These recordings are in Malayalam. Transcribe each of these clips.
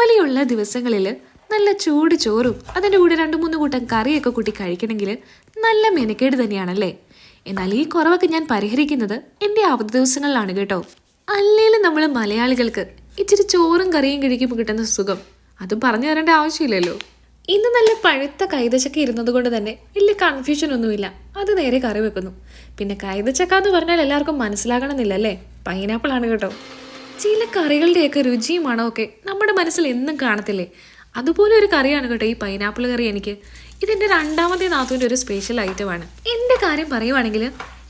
ജോലിയുള്ള ദിവസങ്ങളിൽ നല്ല ചൂട് ചോറും അതിന്റെ കൂടെ രണ്ട് മൂന്ന് കൂട്ടം കറിയൊക്കെ കൂട്ടി കഴിക്കണമെങ്കിൽ നല്ല മെനക്കേട് തന്നെയാണല്ലേ? എന്നാൽ ഈ കുറവൊക്കെ ഞാൻ പരിഹരിക്കുന്നത് എന്റെ അവധി ദിവസങ്ങളിലാണ് കേട്ടോ. അല്ലേലും നമ്മൾ മലയാളികൾക്ക് ഇച്ചിരി ചോറും കറിയും കഴിക്കുമ്പോൾ കിട്ടുന്ന സുഖം അത് പറഞ്ഞു തരേണ്ട ആവശ്യമില്ലല്ലോ. ഇന്ന് നല്ല പഴുത്ത കൈതച്ചക്ക ഇരുന്നത് കൊണ്ട് തന്നെ വലിയ കൺഫ്യൂഷൻ ഒന്നുമില്ല. അത് നേരെ കറി വെക്കുന്നു. പിന്നെ കൈതച്ചക്ക എന്ന് പറഞ്ഞാൽ എല്ലാവർക്കും മനസ്സിലാകണമെന്നില്ല അല്ലേ പൈനാപ്പിൾ ആണ് കേട്ടോ. ചില കറികളുടെയൊക്കെ രുചിയും മണമൊക്കെ നമ്മുടെ മനസ്സിൽ എന്നും കാണത്തില്ലേ? അതുപോലെ ഒരു കറിയാണ് കേട്ടോ ഈ പൈനാപ്പിൾ കറി എനിക്ക്. ഇതെന്റെ രണ്ടാമത്തെ നാത്തുവിന്റെ ഒരു സ്പെഷ്യൽ ഐറ്റമാണ് എന്റെ കാര്യം പറയുവാണെങ്കിൽ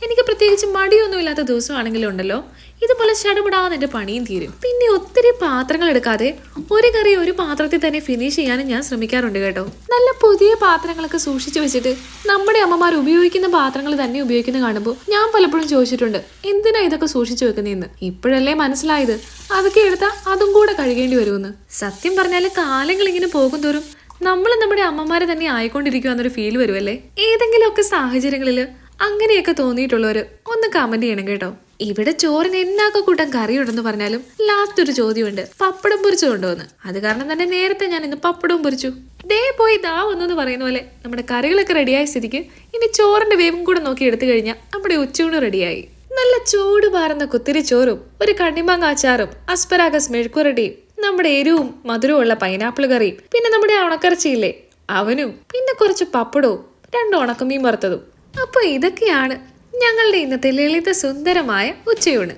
എനിക്ക് പ്രത്യേകിച്ച് മടിയൊന്നുമില്ലാത്ത ദിവസമാണെങ്കിലും ഉണ്ടല്ലോ. ഇതുപോലെ ചടപടാന്ന് എന്റെ പണിയും തീരും. പിന്നെ ഒത്തിരി പാത്രങ്ങൾ എടുക്കാതെ ഒരു കറി ഒരു പാത്രത്തിൽ തന്നെ ഫിനിഷ് ചെയ്യാനും ഞാൻ ശ്രമിക്കാറുണ്ട് കേട്ടോ. നല്ല പുതിയ പാത്രങ്ങളൊക്കെ സൂക്ഷിച്ചു വെച്ചിട്ട് നമ്മുടെ അമ്മമാർ ഉപയോഗിക്കുന്ന പാത്രങ്ങൾ തന്നെ ഉപയോഗിക്കുന്ന കാണുമ്പോൾ ഞാൻ പലപ്പോഴും ചോദിച്ചിട്ടുണ്ട് എന്തിനാ ഇതൊക്കെ സൂക്ഷിച്ചു വെക്കുന്നതെന്ന് ഇപ്പോഴല്ലേ മനസ്സിലായത്. അതൊക്കെ എടുത്താൽ അതും കൂടെ കഴുകേണ്ടി വരുമെന്ന്. സത്യം പറഞ്ഞാൽ കാലങ്ങൾ ഇങ്ങനെ പോകും തോറും നമ്മൾ നമ്മുടെ അമ്മമാരെ തന്നെ ആയിക്കൊണ്ടിരിക്കുക എന്നൊരു ഫീൽ വരുമല്ലേ ഏതെങ്കിലുമൊക്കെ സാഹചര്യങ്ങളിൽ അങ്ങനെയൊക്കെ തോന്നിയിട്ടുള്ളവർ ഒന്ന് കമന്റ് ചെയ്യണം കേട്ടോ. ഇവിടെ ചോറിന് എന്നാക്കെ കൂട്ടം കറിയുണ്ടെന്ന് പറഞ്ഞാലും ലാസ്റ്റ് ഒരു ചോദ്യമുണ്ട്. പപ്പടം പൊരിച്ചു കൊണ്ടുവന്ന് അത് കാരണം തന്നെ നേരത്തെ ഞാൻ ഇന്ന് പപ്പടവും പൊരിച്ചു. ദേ പോയി ദാ വന്നെന്ന് പറയുന്ന പോലെ നമ്മുടെ കറികളൊക്കെ റെഡിയായ സ്ഥിതിക്ക് ഇനി ചോറിന്റെ വേവും കൂടെ നോക്കി എടുത്തു കഴിഞ്ഞാൽ നമ്മുടെ ഉച്ചയൂണ് റെഡിയായി. നല്ല ചൂട് പാറുന്ന കുത്തിരി ചോറും ഒരു കണ്ണിമാങ്ങ അച്ചാറും അസ്പരാഗസ് മെഴുക്കുരട്ടിയും നമ്മുടെ എരിവും മധുരവും ഉള്ള പൈനാപ്പിൾ കറിയും പിന്നെ നമ്മുടെ ഉണക്കറച്ചിയില്ലേ അവനും പിന്നെ കുറച്ച് പപ്പടവും രണ്ട് ഉണക്കമീൻ വറുത്തതും. അപ്പോൾ ഇതൊക്കെയാണ് ഞങ്ങളുടെ ഇന്നത്തെ ലളിത സുന്ദരമായ ഉച്ചയൂണ്.